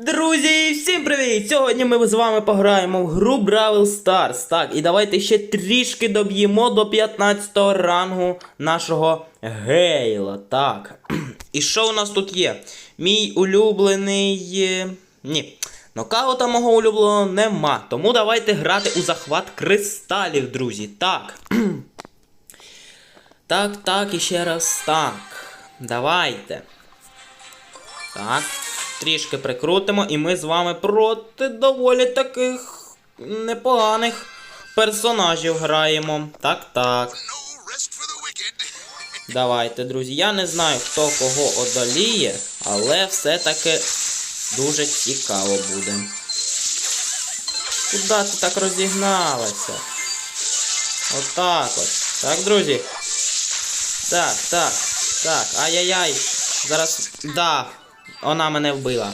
Друзі, всім привіт! Сьогодні ми з вами пограємо в гру Бравл Stars. Так, і давайте ще трішки доб'ємо до 15 рангу нашого Гейла. Так. І що у нас тут є? Мій улюблений. е, Ні. Нокаута мого улюбленого нема. Тому давайте грати у захват кристалів, друзі. Так. Так, так, і ще раз так. Давайте. Так. Трішки прикрутимо, і ми з вами проти доволі таких непоганих персонажів граємо. Так, так. No rest for the wicked. Давайте, друзі. Я не знаю, хто кого одоліє, але все-таки дуже цікаво буде. Куда ти так розігналася? Отак от. Так, друзі. Так, так, так. Ай-яй-яй. Зараз. Да. Вона мене вбила.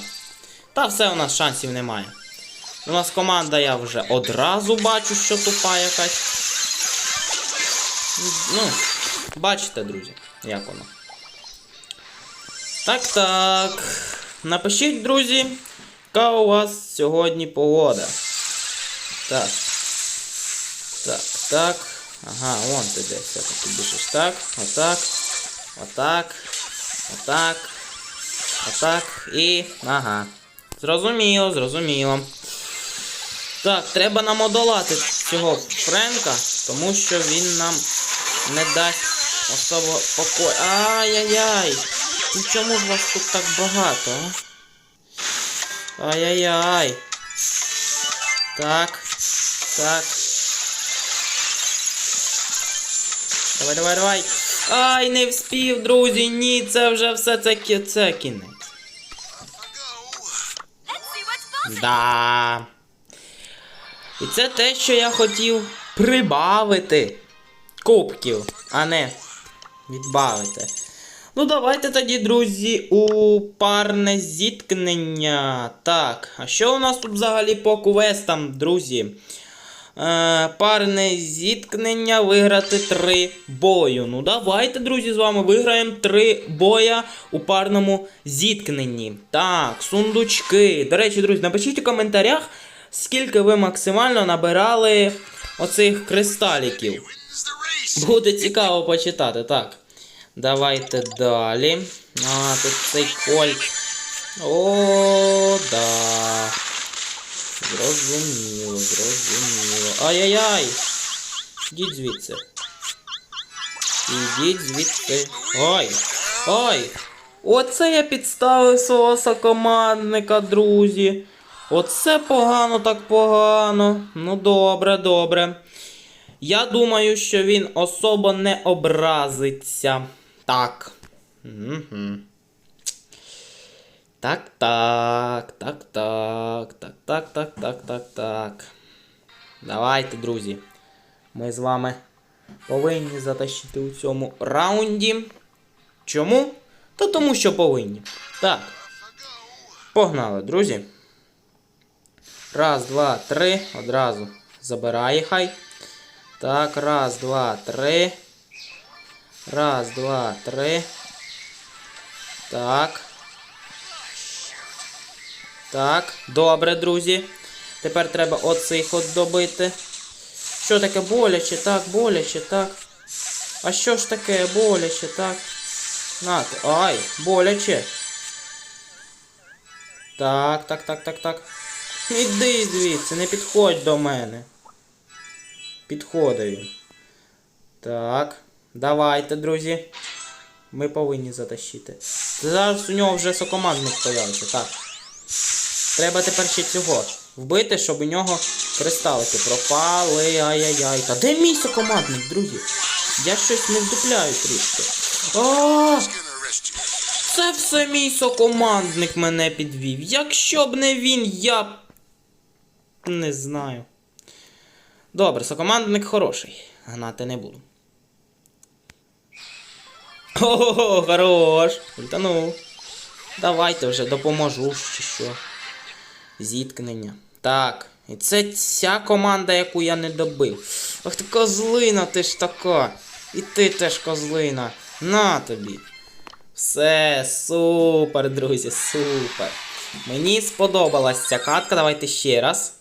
Та все, у нас шансів немає. У нас команда, я вже одразу бачу, що тупа якась. Ну, бачите, друзі, як воно. Так, так. Напишіть, друзі, яка у вас сьогодні погода. Так. Так, так. Ага, вон ти де все-таки біжиш. Так, отак. Отак. Отак. Отак. І. Ага. Зрозуміло, зрозуміло. Так, треба нам одолати цього Френка, тому що він нам не дасть особо покою. Ай-яй-яй! Ну чому ж вас тут так багато, а? Ай-яй-яй. Так. Так. Давай, давай, давай. Ай, не вспів, друзі. Ні, це вже все це, це кінець. Да. І це те, що я хотів прибавити кубків, а не відбавити. Ну, давайте тоді, друзі, у парне зіткнення. Так, а що у нас тут взагалі по квестам, друзі? Е, парне зіткнення виграти три бою. Ну, давайте, друзі, з вами виграємо три боя у парному зіткненні. Так, сундучки. До речі, друзі, напишіть у коментарях, скільки ви максимально набирали оцих кристаліків. Буде цікаво почитати, так. Давайте далі. А, тут цей кольт. О, да. Зрозуміло, зрозуміло. Ай-яй-яй! Ідіть звідси. Ідіть звідси. Ой! Ой! Оце я підставив свого сокомандника, друзі. Оце погано, так погано. Ну добре, добре. Я думаю, що він особо не образиться. Так. Угу. Так, так, так, так, так, так, так, так, так, так. Давайте, друзі. Ми з вами повинні затащити у цьому раунді. Чому? Та тому, що повинні. Так. Погнали, друзі. Раз, два, три. Одразу забирає хай. Так, раз, два, три. Раз, два, три. Так. Так, добре, друзі. Тепер треба оцих от добити. Що таке боляче? Так, боляче, так. А що ж таке боляче, так? Нате. Ай, боляче. Так, так, так, так, так. Іди звідси, не підходь до мене. Підходив. Так. Давайте, друзі. Ми повинні затащити. Зараз у нього вже сокомандник появиться, так. Треба тепер ще цього вбити, щоб у нього кристалики пропали. Ай-яй-яй. Та де мій сокомандник, друзі? Я щось не вдупляю трішки. А, Gonna arrest you. це все мій сокомандник мене підвів. Якщо б не він, я. Не знаю. Добре, сокомандник хороший. Гнати не буду. Ого, хорош! Ультанув. Давайте вже допоможу чи що. Зіткнення. Так. І це ця команда, яку я не добив. Ах ти козлина, ти ж така. І ти теж козлина. На тобі. Все, супер, друзі, супер. Мені сподобалась ця катка, давайте ще раз.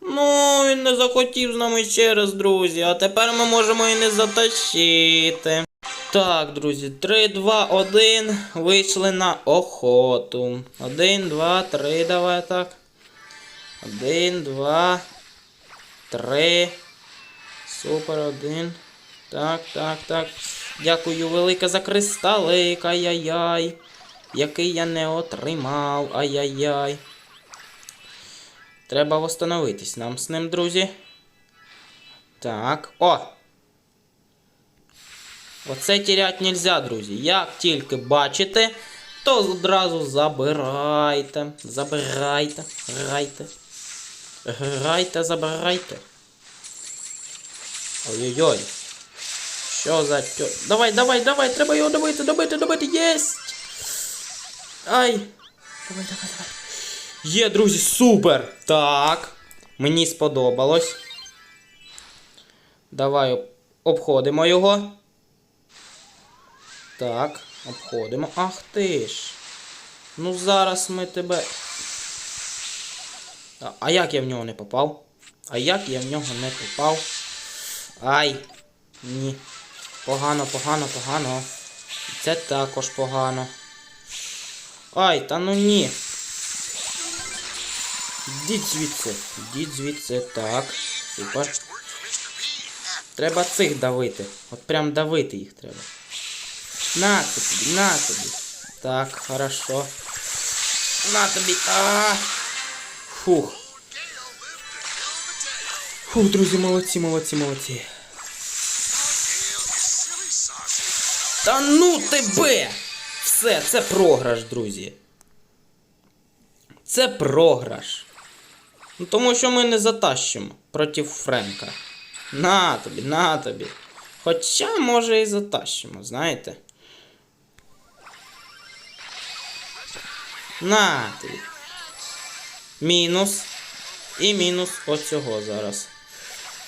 Ну, він не захотів з нами ще раз, друзі, а тепер ми можемо і не затащити. Так, друзі, 3, 2, 1. Вийшли на охоту. 1, 2, 3, давай так. 1, 2, 3. Супер, один. Так, так, так. Дякую велике за кристалик. Ай-яй-яй. Який я не отримав. Ай-яй-яй. Треба восстановитись нам з ним, друзі. Так. О! Оце тірять нельзя, друзі. Як тільки бачите, то одразу забирайте. Забирайте. Грайте. Грайте, забирайте. Ой-ой-ой. Що за тьо... Давай, давай, давай, треба його добити, добити, добити, єсть! Ай! Давай, давай, давай. Є, друзі, супер! Так. Мені сподобалось. Давай обходимо його. Так, обходимо. Ах ти ж. Ну зараз ми тебе. А, як я в нього не попав? А як я в нього не попав? Ай! Ні. Погано, погано, погано. Це також погано. Ай, та ну ні. Йдіть звідси. Йдіть звідси. Так. Супер. Треба цих давити. От прям давити їх треба. На тобі, на тобі. Так, хорошо. На тобі. А. Фух. Фух, друзі, молодці, молодці, молодці. Та ну тебе! Все, це програш, друзі. Це програш. Ну, тому що ми не затащимо проти Френка. На тобі, на тобі. Хоча, може, і затащимо, знаєте. На тобі. Мінус. І мінус оцього зараз.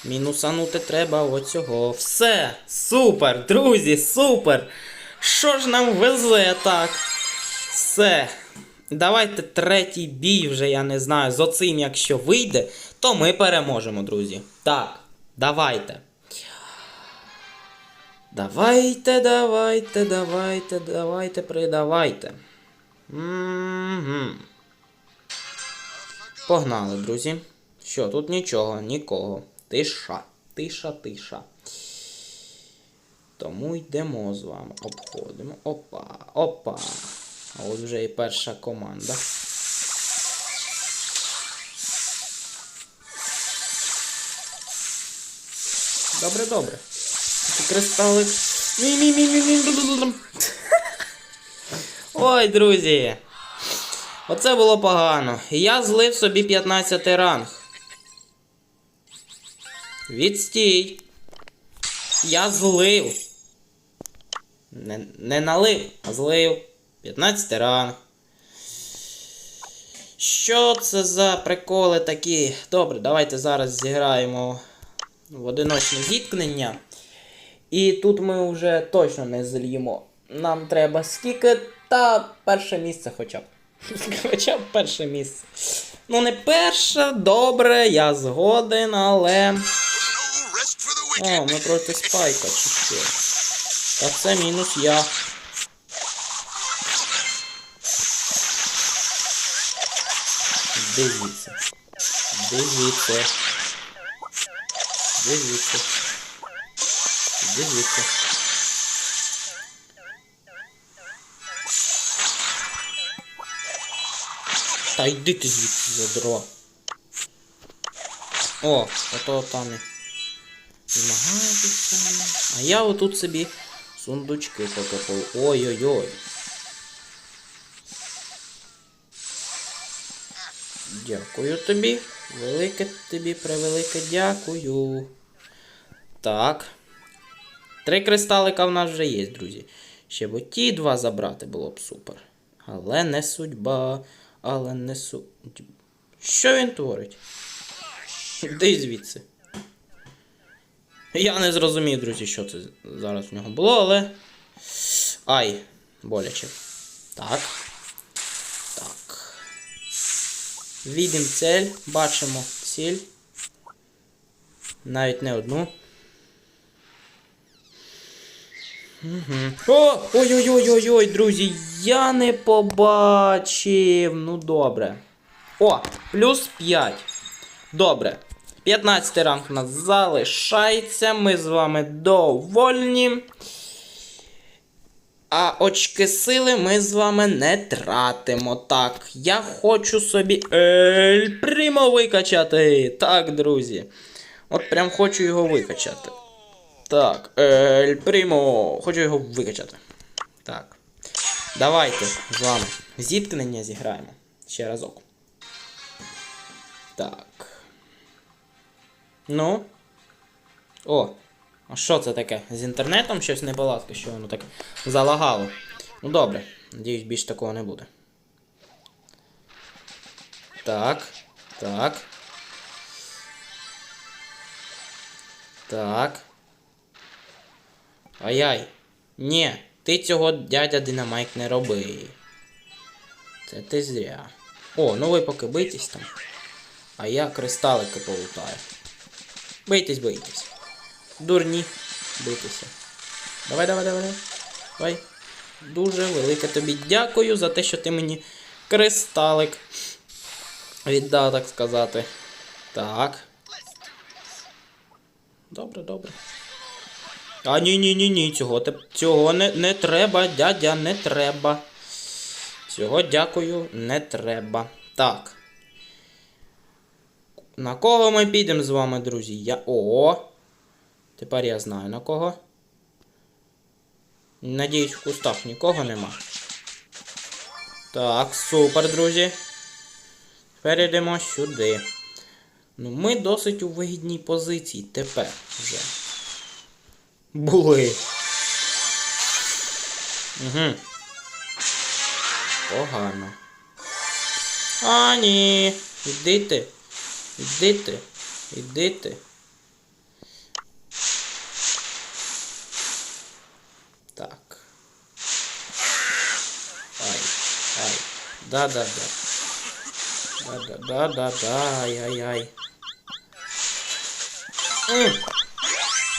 Мінусанути треба оцього. Все! Супер, друзі, супер! Що ж нам везе так? Все. Давайте третій бій вже, я не знаю. З оцим, якщо вийде, то ми переможемо, друзі. Так, давайте. Давайте, давайте, давайте, давайте, придавайте. Угу. Погнали, друзі. Що, тут нічого, нікого. Тиша, тиша, тиша. Тому йдемо з вами. Обходимо. Опа, опа. А от вже і перша команда. Добре, добре. Кристалик. Ой, друзі. Оце було погано. Я злив собі 15 ранг. Відстій. Я злив. Не, не налив, а злив. 15 ранг. Що це за приколи такі? Добре, давайте зараз зіграємо в одиночне зіткнення. І тут ми вже точно не зальємо. Нам треба скільки та перше місце хоча б. Хоча б перше місце. Ну, не перше, добре, я згоден, але. О, ми проти спайка чи що. Та це мінус я. Де звідси? Де звідси? Та йди ти звідси задро. О, ото там і. А я отут собі сундучки покопав. Ой-ой-ой. Дякую тобі. Велике тобі превелике дякую. Так. Три кристалика в нас вже є, друзі. Ще б ті два забрати було б супер. Але не судьба. Але не су. Що він творить? Іди звідси. Я не зрозумів, друзі, що це зараз в нього було, але. Ай, боляче. Так. Так. Відім цель, бачимо ціль. Навіть не одну. О! Ой-ой-ой-ой-ой, друзі, я не побачив. Ну добре. О, плюс 5. Добре. 15 ранг у нас залишається. Ми з вами довольні. А очки сили ми з вами не тратимо. Так, я хочу собі Ель Примо викачати. Так, друзі. От прям хочу його викачати. Так, Ель Примо. Хочу його викачати. Так. Давайте з вами зіткнення зіграємо. Ще разок. Так. Ну. О, а що це таке? З інтернетом щось не баласка, що воно так залагало. Ну добре, надіюсь, більш такого не буде. Так. Так. Так. Ай-яй. Ні, ти цього дядя Динамайк не роби. Це ти зря. О, ну ви поки бийтесь там. А я кристалики полутаю. Бийтесь, бийтесь. Дурні. Давай, давай, давай. давай. Давай. Дуже велике тобі дякую за те, що ти мені кристалик віддав, так сказати. Так. Добре, добре. А ні, ні, ні, ні, цього, цього не, не треба, дядя, не треба. Цього дякую, не треба. Так. На кого ми підемо з вами, друзі? Я. О! Тепер я знаю на кого. Надіюсь, в кустах нікого нема. Так, супер, друзі. Тепер йдемо сюди. Ну, ми досить у вигідній позиції тепер вже. Були. Угу. Погано. А, ні. Іди ти. Іди ти. Іди ти. Так. Ай. Ай. Да-да-да. Да-да-да-да-да. Ай-ай-ай.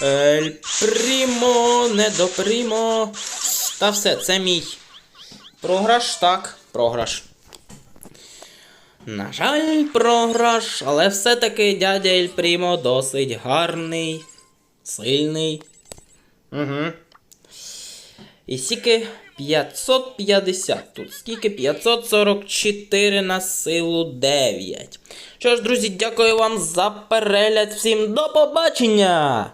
Ель Прімо, не до Прімо. Та все, це мій. Програш, так, програш. На жаль, програш, але все-таки дядя Ель Прімо досить гарний, сильний. Угу. І скільки 550 тут. Скільки 544 на силу 9. Що ж, друзі, дякую вам за перегляд. Всім до побачення!